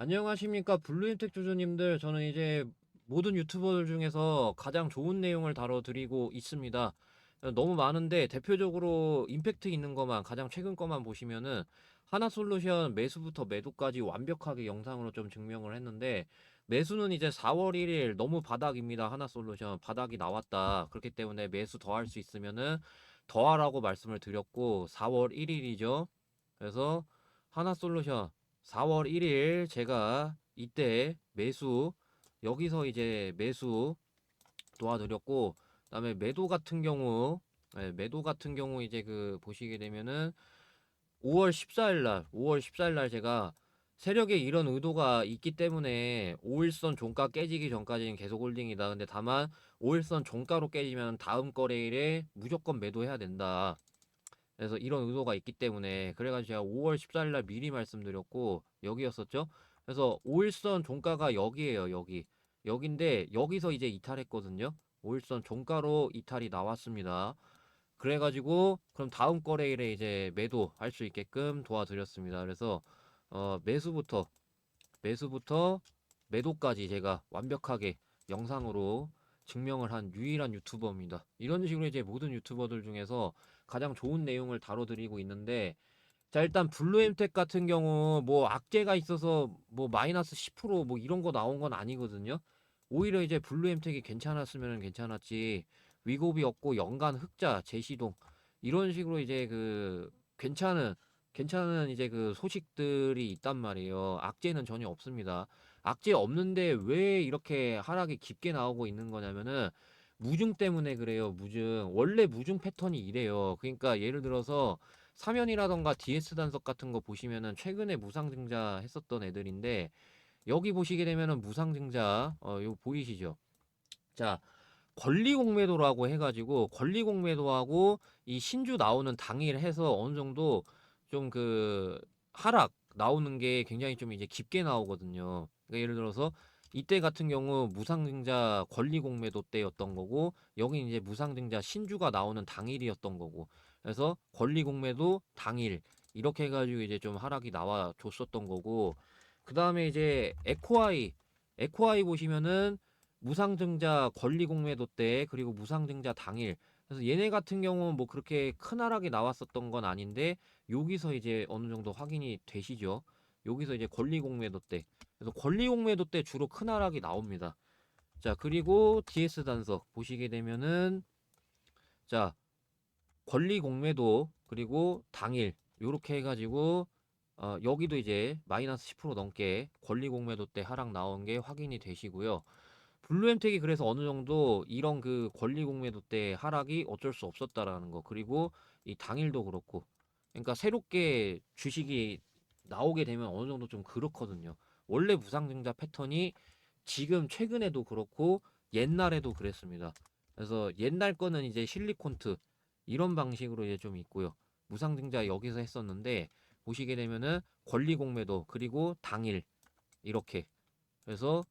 안녕하십니까 블루임텍 주주님들. 저는 이제 모든 유튜버들 중에서 가장 좋은 내용을 다뤄드리고 있습니다. 너무 많은데 대표적으로 임팩트 있는 것만 가장 최근 것만 보시면은 하나솔루션 매수부터 매도까지 완벽하게 영상으로 좀 증명을 했는데 매수는 이제 4월 1일 너무 바닥입니다. 하나솔루션 바닥이 나왔다. 그렇기 때문에 매수 더 할 수 있으면은 더 하라고 말씀을 드렸고 4월 1일이죠. 그래서 하나솔루션 4월 1일 제가 이때 매수 여기서 이제 매수 도와드렸고 그다음에 매도 같은 경우 예, 매도 같은 경우 이제 그 보시게 되면은 5월 14일 날 5월 14일 날 제가 세력에 이런 의도가 있기 때문에 5일선 종가 깨지기 전까지는 계속 홀딩이다. 근데 다만 5일선 종가로 깨지면 다음 거래일에 무조건 매도해야 된다. 그래서 이런 의도가 있기 때문에 그래가지고 제가 5월 14일 날 미리 말씀드렸고 여기였었죠. 그래서 5일선 종가가 여기에요. 여기 여기인데 여기서 이제 이탈했거든요. 5일선 종가로 이탈이 나왔습니다. 그래가지고 그럼 다음 거래일에 이제 매도 할 수 있게끔 도와드렸습니다. 그래서 어 매수부터 매수부터 매도까지 제가 완벽하게 영상으로 증명을 한 유일한 유튜버입니다. 이런 식으로 이제 모든 유튜버들 중에서 가장 좋은 내용을 다뤄드리고 있는데 자 일단 블루엠텍 같은 경우 뭐 악재가 있어서 뭐 마이너스 10%뭐 이런 거 나온 건 아니거든요. 오히려 이제 블루엠텍이 괜찮았으면 괜찮았지 위고비 없고 연간 흑자 제시동 이런 식으로 이제 그 괜찮은 괜찮은 이제 그 소식들이 있단 말이에요. 악재는 전혀 없습니다. 악재 없는데 왜 이렇게 하락이 깊게 나오고 있는 거냐면은 무중 때문에 그래요. 무중. 원래 무중 패턴이 이래요. 그러니까 예를 들어서 사면이라던가 DS 단석 같은 거 보시면은 최근에 무상증자 했었던 애들인데 여기 보시게 되면은 무상증자 어 이거 보이시죠? 자, 권리 공매도라고 해 가지고 권리 공매도하고 이 신주 나오는 당일 해서 어느 정도 좀 그 하락 나오는 게 굉장히 좀 이제 깊게 나오거든요. 그러니까 예를 들어서 이때 같은 경우 무상증자 권리 공매도 때였던 거고 여기 이제 무상증자 신주가 나오는 당일이었던 거고. 그래서 권리 공매도 당일 이렇게 해가지고 이제 좀 하락이 나와 줬었던 거고. 그 다음에 이제 에코아이 에코아이 보시면은 무상증자 권리 공매도 때 그리고 무상증자 당일. 그래서 얘네 같은 경우는 뭐 그렇게 큰 하락이 나왔었던 건 아닌데 여기서 이제 어느 정도 확인이 되시죠 여기서 이제 권리공매도 때. 그래서 권리공매도 때 주로 큰 하락이 나옵니다. 자 그리고 DS 단석 보시게 되면은 자 권리공매도 그리고 당일 요렇게 해가지고 어, 여기도 이제 마이너스 10% 넘게 권리공매도 때 하락 나온 게 확인이 되시고요. 블루엠텍이 그래서 어느 정도 이런 그 권리공매도 때 하락이 어쩔 수 없었다라는 거. 그리고 이 당일도 그렇고. 그러니까 새롭게 주식이 나오게 되면 어느 정도 좀 그렇거든요 원래 무상증자 패턴이 지금 최근에도 그렇고 옛날에도 그랬습니다 그래서 옛날 거는 이제 실리콘트 이런 방식으로 이제 좀 있고요 무상증자 여기서 했었는데 보시게 되면은 권리 공매도 그리고 당일 이렇게 그래서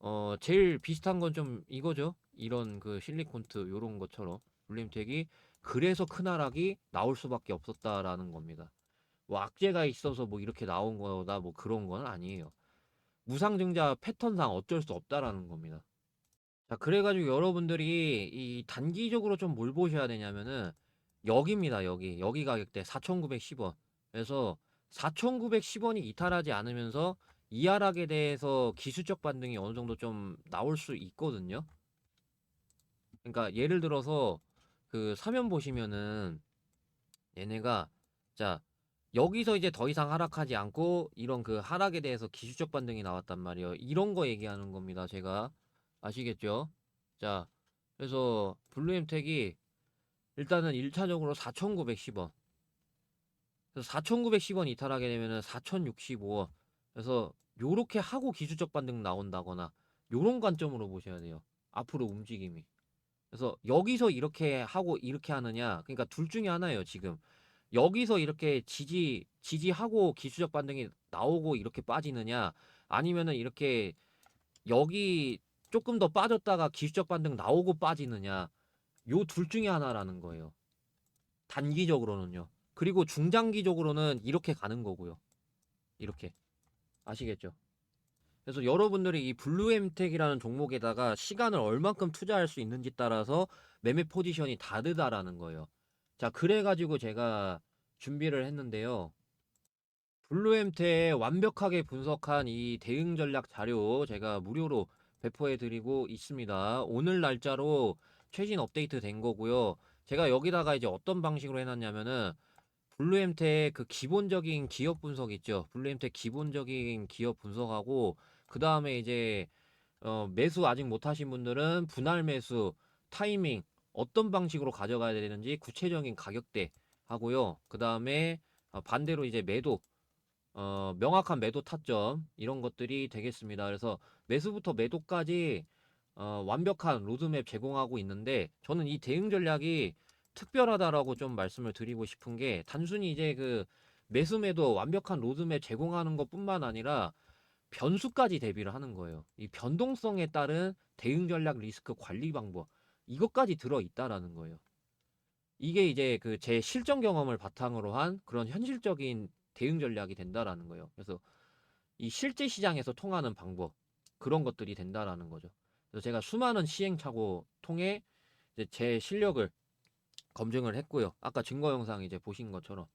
어 제일 비슷한 건 좀 이거죠. 이런 그 실리콘트 요런 것처럼 블림텍이 그래서 큰 하락이 나올 수밖에 없었다라는 겁니다. 뭐 악재가 있어서 뭐 이렇게 나온 거다 뭐 그런 건 아니에요. 무상증자 패턴상 어쩔 수 없다라는 겁니다. 자, 그래가지고 여러분들이 이 단기적으로 좀 뭘 보셔야 되냐면은 여기입니다. 여기 여기 가격대 4,910원. 그래서 4,910원이 이탈하지 않으면서 이 하락에 대해서 기술적 반등이 어느 정도 좀 나올 수 있거든요. 그러니까 예를 들어서 그 사면 보시면은 얘네가 자 여기서 이제 더 이상 하락하지 않고 이런 그 하락에 대해서 기술적 반등이 나왔단 말이에요. 이런 거 얘기하는 겁니다. 제가 아시겠죠? 자 그래서 블루엠텍이 일단은 1차적으로 4,910원 그래서 4,910원 이탈하게 되면은 4,065원 그래서 요렇게 하고 기술적 반등 나온다거나 요런 관점으로 보셔야 돼요. 앞으로 움직임이. 그래서 여기서 이렇게 하고 이렇게 하느냐 그러니까 둘 중에 하나예요 지금 여기서 이렇게 지지 지지하고 기술적 반등이 나오고 이렇게 빠지느냐? 아니면은 이렇게 여기 조금 더 빠졌다가 기술적 반등 나오고 빠지느냐? 요 둘 중에 하나라는 거예요. 단기적으로는요. 그리고 중장기적으로는 이렇게 가는 거고요. 이렇게. 아시겠죠? 그래서 여러분들이 이 블루엠텍이라는 종목에다가 시간을 얼만큼 투자할 수 있는지 따라서 매매 포지션이 다르다라는 거예요. 자, 그래가지고 제가 준비를 했는데요. 블루엠텍 완벽하게 분석한 이 대응 전략 자료 제가 무료로 배포해 드리고 있습니다. 오늘 날짜로 최신 업데이트 된 거고요. 제가 여기다가 이제 어떤 방식으로 해놨냐면은 블루엠텍 그 기본적인 기업 분석 있죠. 블루엠텍 기본적인 기업 분석하고 그 다음에 이제 어, 매수 아직 못 하신 분들은 분할 매수, 타이밍 어떤 방식으로 가져가야 되는지 구체적인 가격대 하고요. 그 다음에 어, 반대로 이제 매도 어, 명확한 매도 타점 이런 것들이 되겠습니다. 그래서 매수부터 매도까지 어, 완벽한 로드맵 제공하고 있는데 저는 이 대응 전략이 특별하다라고 좀 말씀을 드리고 싶은 게 단순히 이제 그 매수 매도 완벽한 로드맵 제공하는 것뿐만 아니라 변수까지 대비를 하는 거예요. 이 변동성에 따른 대응 전략 리스크 관리 방법 이것까지 들어 있다라는 거예요. 이게 이제 그 제 실전 경험을 바탕으로 한 그런 현실적인 대응 전략이 된다라는 거예요. 그래서 이 실제 시장에서 통하는 방법 그런 것들이 된다라는 거죠. 그래서 제가 수많은 시행착오 통해 이제 제 실력을 검증을 했고요. 아까 증거 영상 이제 보신 것처럼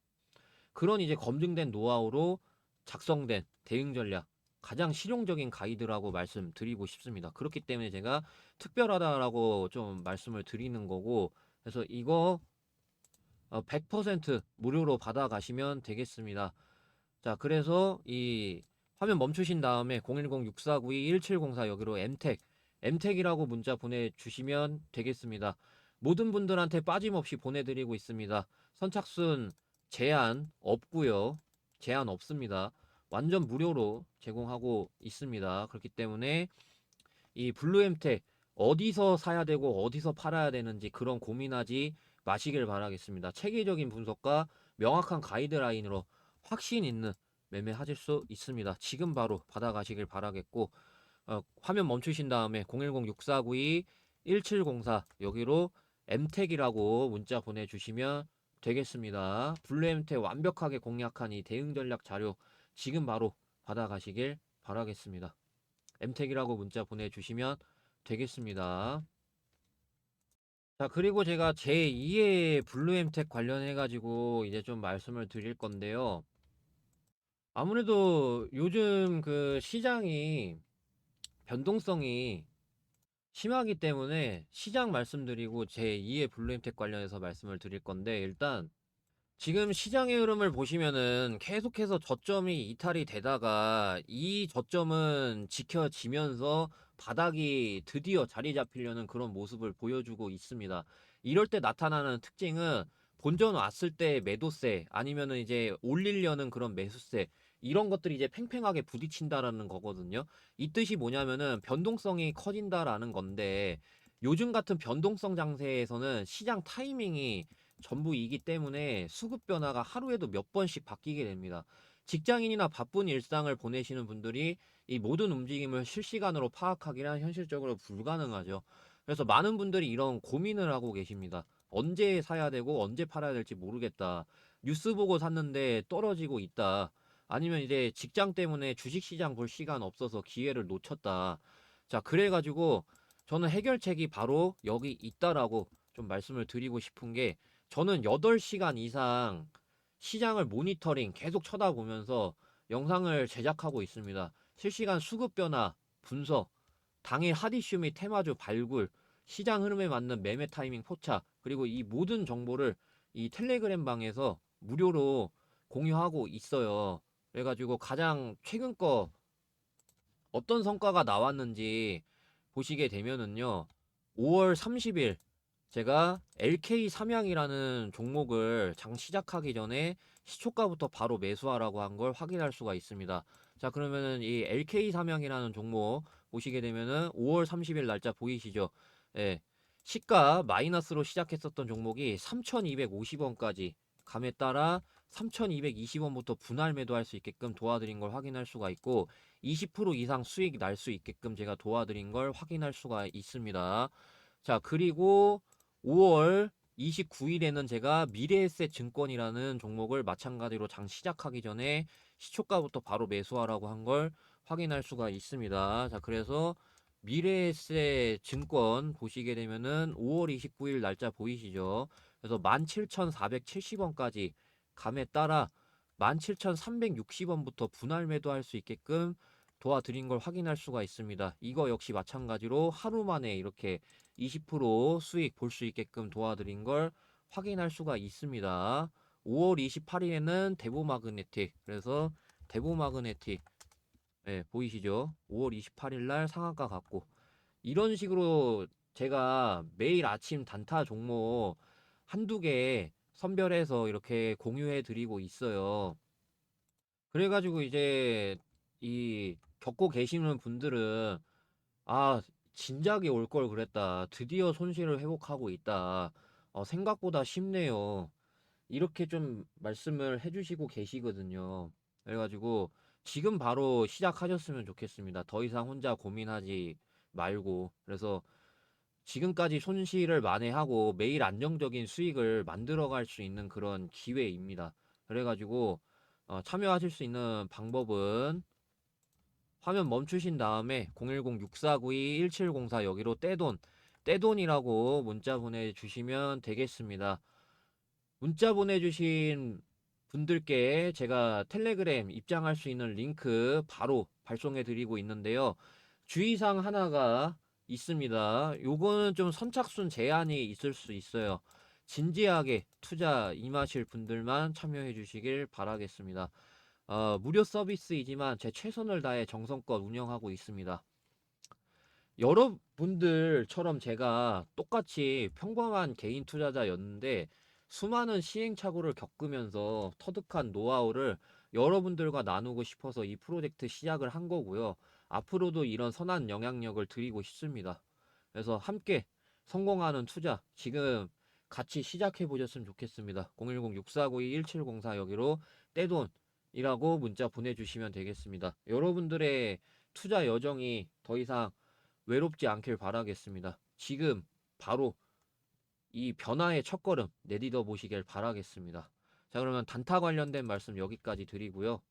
그런 이제 검증된 노하우로 작성된 대응 전략 가장 실용적인 가이드라고 말씀드리고 싶습니다. 그렇기 때문에 제가 특별하다라고 좀 말씀을 드리는 거고 그래서 이거 어, 100% 무료로 받아가시면 되겠습니다. 자, 그래서 이 화면 멈추신 다음에 010-6492-1704 여기로 MTech, MTech이라고 문자 보내주시면 되겠습니다. 모든 분들한테 빠짐없이 보내드리고 있습니다. 선착순 제한 없고요. 제한 없습니다. 완전 무료로 제공하고 있습니다. 그렇기 때문에 이 블루엠텍 어디서 사야 되고 어디서 팔아야 되는지 그런 고민하지 마시길 바라겠습니다. 체계적인 분석과 명확한 가이드라인으로 확신 있는 매매하실 수 있습니다. 지금 바로 받아가시길 바라겠고 어, 화면 멈추신 다음에 010-6492-1704 여기로 엠텍이라고 문자 보내주시면 되겠습니다. 블루엠텍 완벽하게 공략한 이 대응 전략 자료 지금 바로 받아가시길 바라겠습니다. 엠텍이라고 문자 보내주시면 되겠습니다. 자, 그리고 제가 제2의 블루엠텍 관련해가지고 이제 좀 말씀을 드릴 건데요. 아무래도 요즘 그 시장이 변동성이 심하기 때문에 시장 말씀드리고 제2의 블루엠텍 관련해서 말씀을 드릴 건데 일단 지금 시장의 흐름을 보시면은 계속해서 저점이 이탈이 되다가 이 저점은 지켜지면서 바닥이 드디어 자리 잡히려는 그런 모습을 보여주고 있습니다. 이럴 때 나타나는 특징은 본전 왔을 때 매도세 아니면은 이제 올리려는 그런 매수세 이런 것들이 이제 팽팽하게 부딪힌다라는 거거든요. 이 뜻이 뭐냐면은 변동성이 커진다라는 건데 요즘 같은 변동성 장세에서는 시장 타이밍이 전부이기 때문에 수급 변화가 하루에도 몇 번씩 바뀌게 됩니다. 직장인이나 바쁜 일상을 보내시는 분들이 이 모든 움직임을 실시간으로 파악하기란 현실적으로 불가능하죠. 그래서 많은 분들이 이런 고민을 하고 계십니다. 언제 사야 되고 언제 팔아야 될지 모르겠다. 뉴스 보고 샀는데 떨어지고 있다. 아니면 이제 직장 때문에 주식 시장 볼 시간 없어서 기회를 놓쳤다. 자, 그래가지고 저는 해결책이 바로 여기 있다라고 좀 말씀을 드리고 싶은 게 저는 8시간 이상 시장을 모니터링 계속 쳐다보면서 영상을 제작하고 있습니다. 실시간 수급 변화, 분석, 당일 핫이슈 및 테마주 발굴, 시장 흐름에 맞는 매매 타이밍 포착, 그리고 이 모든 정보를 이 텔레그램 방에서 무료로 공유하고 있어요. 그래가지고 가장 최근 거 어떤 성과가 나왔는지 보시게 되면은요. 5월 30일 제가 LK 삼양이라는 종목을 장 시작하기 전에 시초가부터 바로 매수하라고 한 걸 확인할 수가 있습니다. 자, 그러면은 이 LK 삼양이라는 종목 보시게 되면은 5월 30일 날짜 보이시죠? 예. 시가 마이너스로 시작했었던 종목이 3,250원까지 감에 따라 3,220원부터 분할 매도할 수 있게끔 도와드린 걸 확인할 수가 있고 20% 이상 수익 날 수 있게끔 제가 도와드린 걸 확인할 수가 있습니다. 자, 그리고 5월 29일에는 제가 미래에셋 증권이라는 종목을 마찬가지로 장 시작하기 전에 시초가부터 바로 매수하라고 한 걸 확인할 수가 있습니다. 자, 그래서 미래에세 증권 보시게 되면은 5월 29일 날짜 보이시죠? 그래서 17,470원까지 감에 따라 17,360원부터 분할 매도할 수 있게끔 도와드린 걸 확인할 수가 있습니다. 이거 역시 마찬가지로 하루 만에 이렇게 20% 수익 볼 수 있게끔 도와드린 걸 확인할 수가 있습니다. 5월 28일에는 대보 마그네틱 그래서 대보 마그네틱 네, 보이시죠? 5월 28일 날 상한가 갔고 이런 식으로 제가 매일 아침 단타 종목 한두 개 선별해서 이렇게 공유해 드리고 있어요. 그래가지고 이제 이 겪고 계시는 분들은 아 진작에 올 걸 그랬다. 드디어 손실을 회복하고 있다. 어, 생각보다 쉽네요. 이렇게 좀 말씀을 해주시고 계시거든요. 그래가지고 지금 바로 시작하셨으면 좋겠습니다. 더 이상 혼자 고민하지 말고. 그래서 지금까지 손실을 만회하고 매일 안정적인 수익을 만들어갈 수 있는 그런 기회입니다. 그래가지고 어, 참여하실 수 있는 방법은 화면 멈추신 다음에 010-6492-1704 여기로 떼돈, 떼돈이라고 문자 보내주시면 되겠습니다. 문자 보내주신 분들께 제가 텔레그램 입장할 수 있는 링크 바로 발송해 드리고 있는데요. 주의사항 하나가 있습니다. 요거는 좀 선착순 제한이 있을 수 있어요. 진지하게 투자 임하실 분들만 참여해 주시길 바라겠습니다. 어, 무료 서비스이지만 제 최선을 다해 정성껏 운영하고 있습니다. 여러분들처럼 제가 똑같이 평범한 개인 투자자였는데 수많은 시행착오를 겪으면서 터득한 노하우를 여러분들과 나누고 싶어서 이 프로젝트 시작을 한 거고요. 앞으로도 이런 선한 영향력을 드리고 싶습니다. 그래서 함께 성공하는 투자 지금 같이 시작해 보셨으면 좋겠습니다. 010-6492-1704 여기로 떼돈 이라고 문자 보내주시면 되겠습니다. 여러분들의 투자 여정이 더 이상 외롭지 않길 바라겠습니다. 지금 바로 이 변화의 첫걸음 내디뎌 보시길 바라겠습니다. 자 그러면 단타 관련된 말씀 여기까지 드리고요.